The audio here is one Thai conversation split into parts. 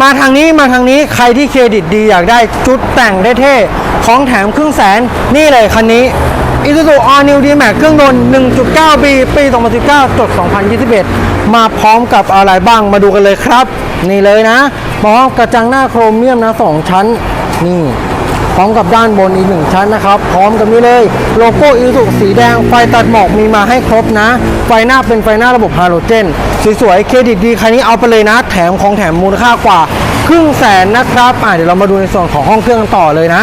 มาทางนี้มาทางนี้ใครที่เครดิตดีอยากได้จุดแต่งเท่ๆของแถมครึ่งแสนนี่เลยคันนี้ Isuzu All New D-Max เครื่องยนต์ 1.9 ปี ปี 2019จด2021 มาพร้อมกับอะไรบ้างมาดูกันเลยครับ นี่เลยนะ พร้อมกระจังหน้าโครเมียมนะ 2 ชั้น นี่ พร้อมกับด้านบนอีกหนึ่งชั้นนะครับ พร้อมกับนี่เลย โลโก้อิสุสีแดงไฟตัดหมอกมีมาให้ครบนะ ไฟหน้าเป็นไฟหน้าระบบฮาโลเจนสวยๆเครดิตดีคันนี้เอาไปเลยนะ แถมของแถมมูลค่ากว่า ครึ่งแสนนะครับอะเดี๋ยวเรามาดูในส่วนของห้องเครื่องกันต่อเลยนะ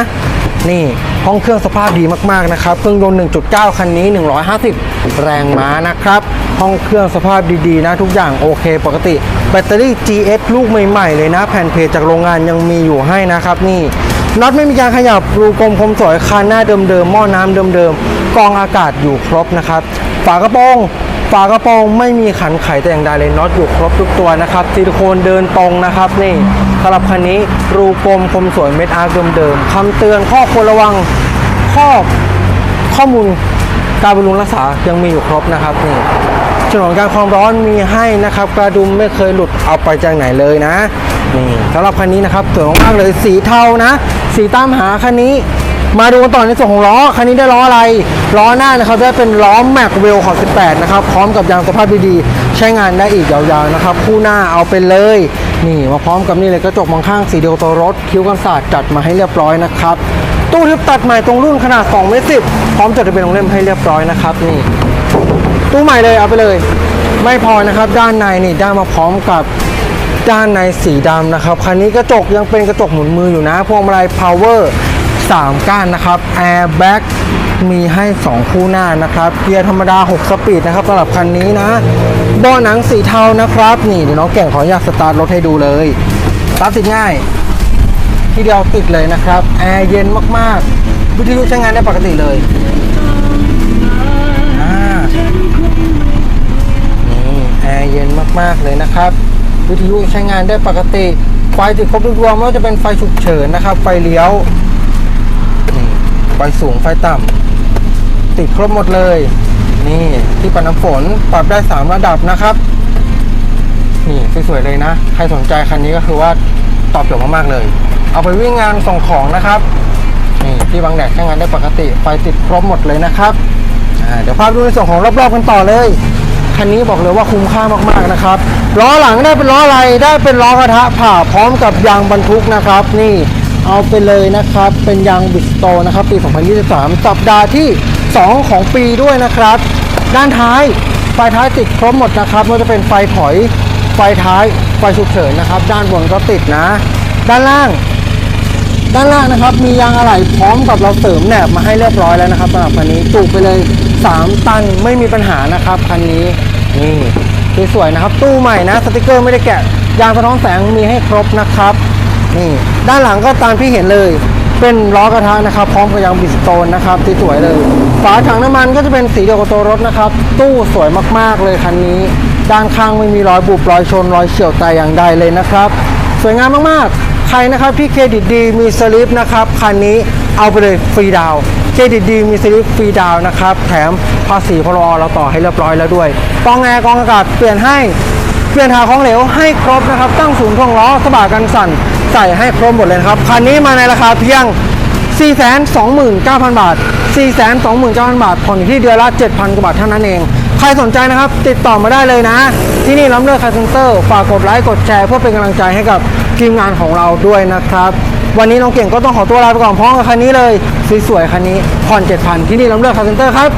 นี่ห้องเครื่องสภาพดีมากๆนะครับ เครื่องยนต์ 1.9 คันนี้ 150 แรงม้านะครับ ห้องเครื่องสภาพดีๆนะ ทุกอย่างโอเค ปกติ แบตเตอรี่ GS ลูกใหม่ๆ เลยนะ แผ่นเพจจากโรงงานยังมีอยู่ให้นะครับ นี่น็อตไม่มีการขยับรูกลมคมสวยคันหน้าเดิมๆหม้อน้ำเดิมๆกองอากาศอยู่ครบนะครับ ฝากระโปรง ฝากระโปรงไม่มีขันไขแต่อย่างใดเลยน็อตอยู่ครบทุกตัวนะครับซิลิโคนเดินตรงนะครับนี่สำหรับคันนี้รูกลมคมสวยเม็ดอาร์เดิมๆคำเตือนข้อควรระวังข้อข้อมูลการบำรุงรักษายังมีอยู่ครบนะครับนี่ฉนวนการความร้อนมีให้นะครับ กระดุมไม่เคยหลุดเอาไปจากไหนเลยนะนี่สำหรับคันนี้นะครับสวยมากเลยสีเทานะ สีตามหาคันนี้ มาดูกันต่อในส่วนของล้อ คันนี้ได้ล้ออะไร ล้อหน้านะครับได้เป็นล้อแม็กเวลของ 18 นะครับ พร้อมกับยางสภาพดีๆ ใช้งานได้อีกยาวๆนะครับ คู่หน้าเอาไปเลย นี่มาพร้อมกับนี่เลยกระจกมองข้างสีเดียวตัวรถ คิ้วกันศาสตร์จัดมาให้เรียบร้อยนะครับ ตู้ทึบตัดใหม่ตรงรุ่นขนาด2เมตรสิพร้อมจดทะเบียนลงเล่มให้เรียบร้อยนะครับ นี่ ตู้ใหม่เลยเอาไปเลย ไม่พอนะครับ ด้านในนี่ได้มาพร้อมกับด้านในสีดำนะครับ คันนี้กระจกยังเป็นกระจกหมุนมืออยู่นะ พวงมาลัย power 3 ก้านนะครับ airbag มีให้ 2 คู่หน้านะครับเกียร์ธรรมดา 6 สปีดนะครับสำหรับคันนี้นะเบาะหนังสีเทานะครับ นี่เดี๋ยวน้องแก่งขออนุญาตสตาร์ทรถให้ดูเลยสตาร์ทติดง่าย ที่เดียวติดเลยนะครับแอร์เย็นมากๆ วิทยุใช้งานได้ปกติเลยนี่แอร์เย็นมากๆเลยนะครับ วิทยุใช้งานได้ปกติไฟติดครบทุกดวงไม่ว่าจะเป็นไฟฉุกเฉินนะครับ ไฟเลี้ยว ฟสูงไฟต่ำติดครบหมดเลย นี่ที่ปัดน้ำฝนปรับได้ 3 ระดับนะครับ นี่สวยๆเลยนะ ใครสนใจคันนี้ก็คือว่าตอบโจทย์มากๆเลย เอาไปวิ่งงานส่งของนะครับนี่ที่บางแดดใช้งานได้ปกติไฟติดครบหมดเลยนะครับเดี๋ยวพาไปดูในส่วนของรอบ ๆ กันต่อเลยคันนี้บอกเลยว่าคุ้มค่ามากๆนะครับล้อหลังได้เป็นล้ออะไรได้เป็นล้อกระทะผ่าพร้อมกับยางบรรทุกนะครับ นี่ เอาไปเลยนะครับ เป็นยางบิสโตนะครับ ปี 2023 สัปดาห์ที่ 2 ของปีด้วยนะครับ ด้านท้ายไฟท้ายติดครบหมดนะครับไม่ว่าจะเป็นไฟถอยไฟท้ายไฟฉุกเฉินนะครับ ด้านบนก็ติดนะ ด้านล่าง ด้านล่างนะครับ มียางอะไหล่พร้อมกับเราเสริมแหนบมาให้เรียบร้อยแล้วนะครับสำหรับคันนี้จุไปเลย 3 ตันไม่มีปัญหานะครับคันนี้นี่สวยๆนะครับ ตู้ใหม่นะสติกเกอร์ไม่ได้แกะยางสะท้อนแสงมีให้ครบนะครับ นี่ด้านหลังก็ตามที่เห็นเลย เป็นล้อกระทะนะครับ พร้อมกับยางบิสโตนนะครับที่สวยเลย ฝาถังน้ำมันก็จะเป็นสีเดียวกับตัวรถนะครับ ตู้สวยมากๆเลยคันนี้ ด้านข้างไม่มีรอยบุบรอยชนรอยเฉี่ยวแต่อย่างใดเลยนะครับ สวยงามมากๆ ใครนะครับที่เครดิตดีมีสลิปนะครับคันนี้เอาไปเลยฟรีดาวเครดิตดีมีสลิปฟรีดาวน์นะครับ แถมภาษีพรอเราต่อให้เรียบร้อยแล้วด้วยกองแอร์กองอากาศเปลี่ยนให้ เปลี่ยนหาของเหลวให้ครบนะครับ ตั้งศูนย์ท่วงล้อสะบากันสั่นใส่ให้ครบหมดเลยครับ คันนี้มาในราคาเพียง 429,000 บาท 429,000 บาท ผ่อนอยู่ที่เดือนละ 7,000 กว่าบาทเท่านั้นเอง ใครสนใจนะครับ ติดต่อมาได้เลยนะ ที่นี่ล้ำเลิศคาร์เซนเตอร์ ฝากกดไลค์กดแชร์เพื่อเป็นกำลังใจให้กับทีมงานของเราด้วยนะครับ วันนี้น้องเก่งก็ต้องขอตัวลาไปก่อนพร้อมกับคันนี้เลยสวยๆคันนี้ผ่อน7,000ที่นี่ล้ำเลิศคาร์เซนเตอร์ครับ